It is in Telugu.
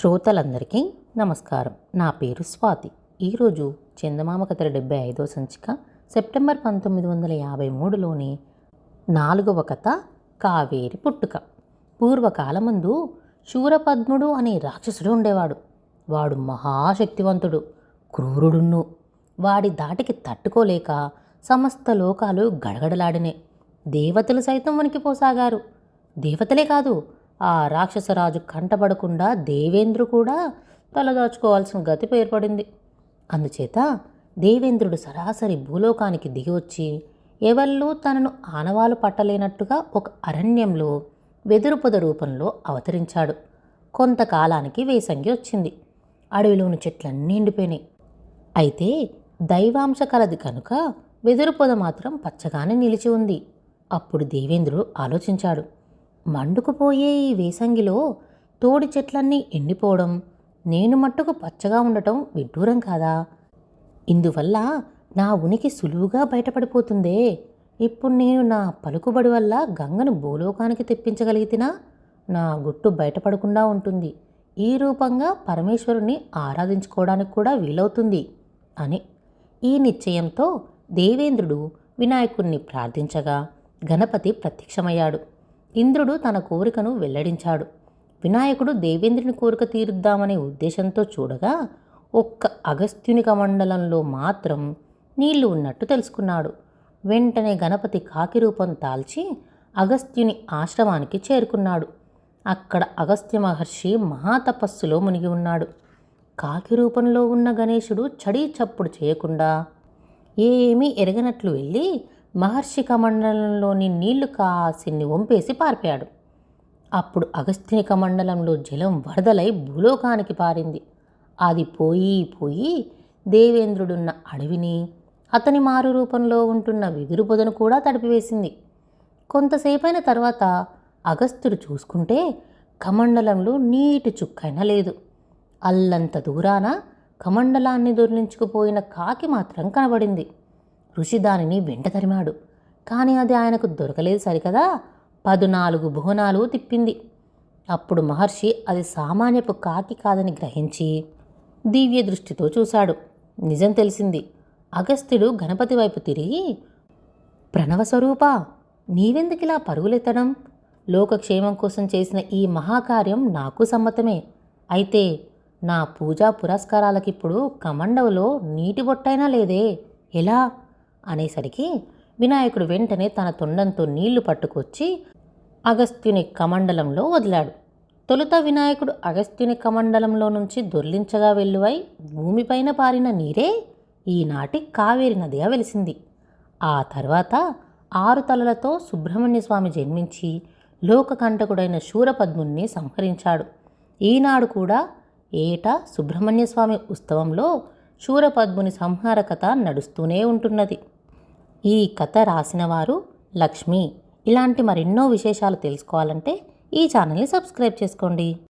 శ్రోతలందరికీ నమస్కారం. నా పేరు స్వాతి. ఈరోజు చందమామ కథల డెబ్బై ఐదో సంచిక సెప్టెంబర్ పంతొమ్మిది వందల యాభై మూడులోని నాలుగవ కథ కావేరి పుట్టుక. పూర్వకాలమందు శూరపద్ముడు అనే రాక్షసుడు ఉండేవాడు. వాడు మహాశక్తివంతుడు క్రూరుడున్ను. వాడి దాటికి తట్టుకోలేక సమస్త లోకాలు గడగడలాడినాయి దేవతలు సైతం వణికిపోసాగారు. దేవతలే కాదు ఆ రాక్షసరాజు కంటపడకుండా దేవేంద్రు కూడా తలదాచుకోవాల్సిన గతి ఏర్పడింది. అందుచేత దేవేంద్రుడు సరాసరి భూలోకానికి దిగివచ్చి ఎవళ్ళూ తనను ఆనవాలు పట్టలేనట్టుగా ఒక అరణ్యంలో వెదురు పొద రూపంలో అవతరించాడు. కొంతకాలానికి వేసంగి వచ్చింది. అడవిలోని చెట్లన్నీ ఎండిపోయినాయి. అయితే దైవాంశ కలది కనుక వెదురు పొద మాత్రం పచ్చగానే నిలిచి ఉంది. అప్పుడు దేవేంద్రుడు ఆలోచించాడు. మండుకుపోయే ఈ వేసంగిలో తోడి చెట్లన్నీ ఎండిపోవడం నేను మట్టుకు పచ్చగా ఉండటం విడ్డూరం కాదా? ఇందువల్ల నా ఉనికి సులువుగా బయటపడిపోతుందే. ఇప్పుడు నేను నా పలుకుబడి వల్ల గంగను భూలోకానికి తెప్పించగలిగితేనా? నా గుట్టు బయటపడకుండా ఉంటుంది. ఈ రూపంగా పరమేశ్వరుణ్ణి ఆరాధించుకోవడానికి కూడా వీలవుతుంది అని. ఈ నిశ్చయంతో దేవేంద్రుడు వినాయకుణ్ణి ప్రార్థించగా గణపతి ప్రత్యక్షమయ్యాడు. ఇంద్రుడు తన కోరికను వెల్లడించాడు. వినాయకుడు దేవేంద్రుని కోరిక తీరుద్దామనే ఉద్దేశంతో చూడగా ఒక్క అగస్త్యుని కమండలంలో మాత్రం నీళ్ళు ఉన్నట్టు తెలుసుకున్నాడు. వెంటనే గణపతి కాకి రూపం తాల్చి అగస్త్యుని ఆశ్రమానికి చేరుకున్నాడు. అక్కడ అగస్త్య మహర్షి మహాతపస్సులో మునిగి ఉన్నాడు. కాకి రూపంలో ఉన్న గణేశుడు చడీ చప్పుడు చేయకుండా ఏమీ ఎరగనట్లు వెళ్ళి మహర్షి కమండలంలోని నీళ్ళు కాసిన్ని వంపేసి పారిపోయాడు అప్పుడు అగస్త్యని కమండలంలో జలం వరదలై భూలోకానికి పారింది. అది పోయి పోయి దేవేంద్రుడున్న అడవిని అతని మారు రూపంలో ఉంటున్న వెదురు పొదను కూడా తడిపివేసింది. కొంతసేపైన తర్వాత అగస్త్యుడు చూసుకుంటే కమండలంలో నీటి చుక్కైనా లేదు. అల్లంత దూరాన కమండలాన్ని దొర్లించుకుపోయిన కాకి మాత్రం కనబడింది. ఋషి దానిని వెంట తరిమాడు. కానీ అది ఆయనకు దొరకలేదు సరికదా? పదునాలుగు భువనాలు తిప్పింది. అప్పుడు మహర్షి అది సామాన్యపు కాకి కాదని గ్రహించి దివ్య దృష్టితో చూశాడు. నిజం తెలిసింది. అగస్త్యుడు గణపతి వైపు తిరిగి ప్రణవస్వరూప నీవెందుకిలా పరుగులెత్తడం? లోకక్షేమం కోసం చేసిన ఈ మహాకార్యం నాకు సమ్మతమే. అయితే నా పూజా పురస్కారాలకిప్పుడు కమండవలో నీటి బొట్టైనా లేదే. ఎలా? అనేసరికి వినాయకుడు వెంటనే తన తొండంతో నీళ్ళు పట్టుకొచ్చి అగస్త్యుని కమండలంలో వదిలాడు. తొలుత వినాయకుడు అగస్త్యుని కమండలంలో నుంచి దొర్లించగా వెల్లువై భూమిపైన పారిన నీరే ఈనాటి కావేరి నదిగా వెలిసింది. ఆ తర్వాత ఆరు తలలతో సుబ్రహ్మణ్య స్వామి జన్మించి లోకకంటకుడైన శూరపద్ముని సంహరించాడు. ఈనాడు కూడా ఏటా సుబ్రహ్మణ్య స్వామి ఉత్సవంలో శూరపద్ముని సంహార కథ నడుస్తూనే ఉంటున్నది. ఈ కథ రాసినవారు లక్ష్మి. ఇలాంటి మరెన్నో విశేషాలు తెలుసుకోవాలంటే ఈ ఛానల్ని సబ్స్క్రైబ్ చేసుకోండి.